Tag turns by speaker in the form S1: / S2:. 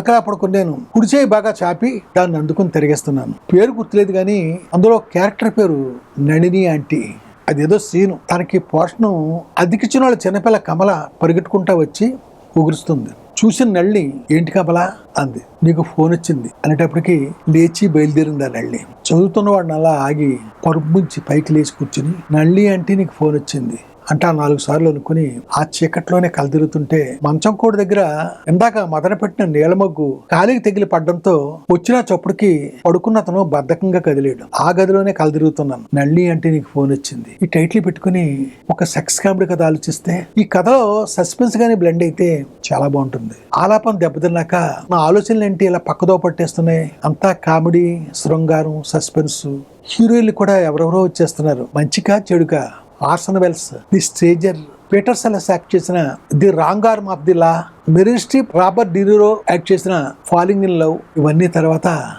S1: అక్కడ అప్పుడు నేను కుడి బాగా చాపి దాన్ని అందుకుని తిరిగేస్తున్నాను. పేరు గుర్తులేదు కానీ అందులో క్యారెక్టర్ పేరు నళిని ఆంటీ. అదేదో సీను. తనకి పోషణం అద్దెకిచ్చిన వాళ్ళ చిన్నపిల్ల కమల పరిగెట్టుకుంటా వచ్చి ఉగురుస్తుంది. చూసిన నళ్ళి ఏంటి కమల? అంది. నీకు ఫోన్ వచ్చింది. అనేటప్పటికి లేచి బయలుదేరింది ఆ నళ్ళి చదువుతున్న వాడిని అలా ఆగి పరుపు నుంచి పైకి లేచి కూర్చుని నళ్ళి అంటే నీకు ఫోన్ వచ్చింది. అంటే నాలుగు సార్లు అనుకుని ఆ చీకట్లోనే కలదిరుతుంటే మంచం కోడి దగ్గర ఇందాక మదన పెట్టిన నీలమగ్గు కాలికి తగిలి పడ్డంతో వచ్చిన చప్పుడుకి పడుకున్న అతను బద్ధకంగా కదిలేడు. ఆ గదిలోనే కలదిరుగుతున్నాను. నళ్ళి అంటే నీకు ఫోన్ వచ్చింది. ఈ టైటిల్ పెట్టుకుని ఒక సెక్స్ కామెడీ కథ ఆలోచిస్తే ఈ కథలో సస్పెన్స్ గానీ బ్లెండ్ అయితే చాలా బాగుంటుంది. ఆలాపం దెబ్బతిన్నాక నా ఆలోచనలు ఏంటి ఇలా పక్కదో పట్టేస్తున్నాయి. అంతా కామెడీ శృంగారం సస్పెన్స్. హీరోయిన్లు కూడా ఎవరెవరో వచ్చేస్తున్నారు. మంచిగా చెడుగా Orson Welles the stranger Peter Sellers act చేసిన the wrong arm of the law Meryl Streep Robert De Niro act చేసిన ఫాలింగ్ ఇన్ లవ్ ఇవన్నీ తర్వాత